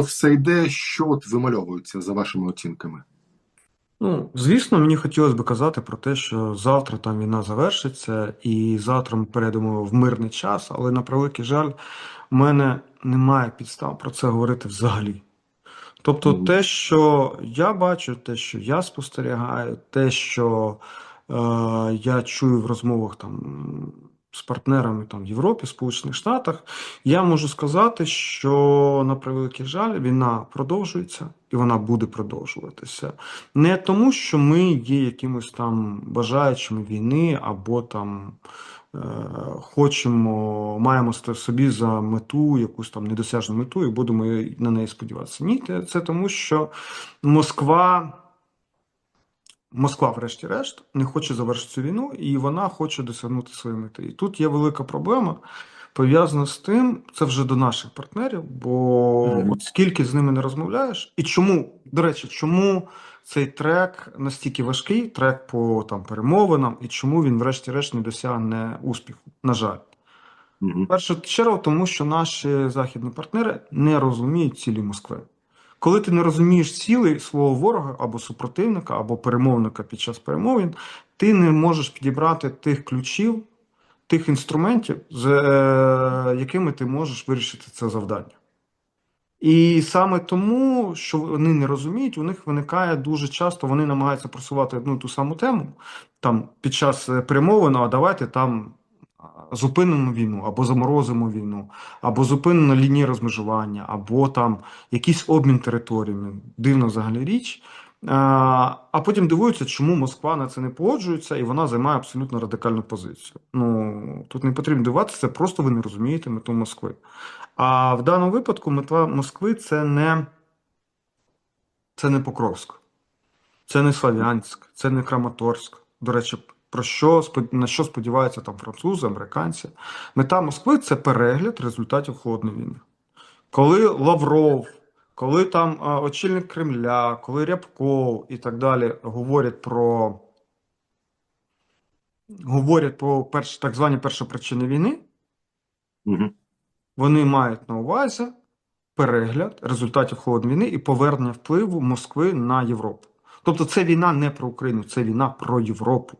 все йде, що от вимальовується за вашими оцінками? Ну, звісно, мені хотілося б казати про те, що завтра там війна завершиться, і завтра ми перейдемо в мирний час, але на превеликий жаль, в мене немає підстав про це говорити взагалі. Тобто, Мгм. те, що я бачу, те, що я спостерігаю, те, що е, я чую в розмовах там з партнерами там в Європі, Сполучених Штатах, я можу сказати, що на превеликий жаль, війна продовжується і вона буде продовжуватися. Не тому, що ми є якимось там бажаючими війни, або там е, хочемо, маємо собі за мету якусь там недосяжну мету і будемо на неї сподіватися. Ні, це тому, що Москва. Москва, врешті-решт, не хоче завершити цю війну, і вона хоче досягнути своєї мети. І тут є велика проблема, пов'язана з тим, це вже до наших партнерів, бо Мгм. от скільки з ними не розмовляєш, і чому, до речі, чому цей трек настільки важкий, трек по там перемовинам, і чому він, врешті-решт, не досягне успіху? На жаль. Мгм. В першу чергу, тому що наші західні партнери не розуміють цілі Москви. Коли ти не розумієш цілей свого ворога або супротивника, або перемовника під час перемовин, ти не можеш підібрати тих ключів, тих інструментів, з е, якими ти можеш вирішити це завдання. І саме тому, що вони не розуміють, у них виникає дуже часто, вони намагаються просувати одну ту саму тему там під час е, перемовин, а давайте там зупинимо війну, або заморозимо війну, або зупинимо лінії розмежування, або там якийсь обмін територіями. Дивна взагалі річ. А, а потім дивуються, чому Москва на це не погоджується, і вона займає абсолютно радикальну позицію. Ну тут не потрібно дивуватися, це просто ви не розумієте мету Москви. А в даному випадку мета Москви це не, це не Покровськ, це не Слав'янськ, це не Краматорськ. До речі, про що на що сподіваються там французи, американці. Мета Москви це перегляд результатів холодної війни. Коли Лавров, коли там а, очільник Кремля, коли Рябков і так далі говорять про говорять про перш, так звані першопричини війни, Мгм. вони мають на увазі перегляд результатів холодної війни і повернення впливу Москви на Європу. Тобто це війна не про Україну, це війна про Європу.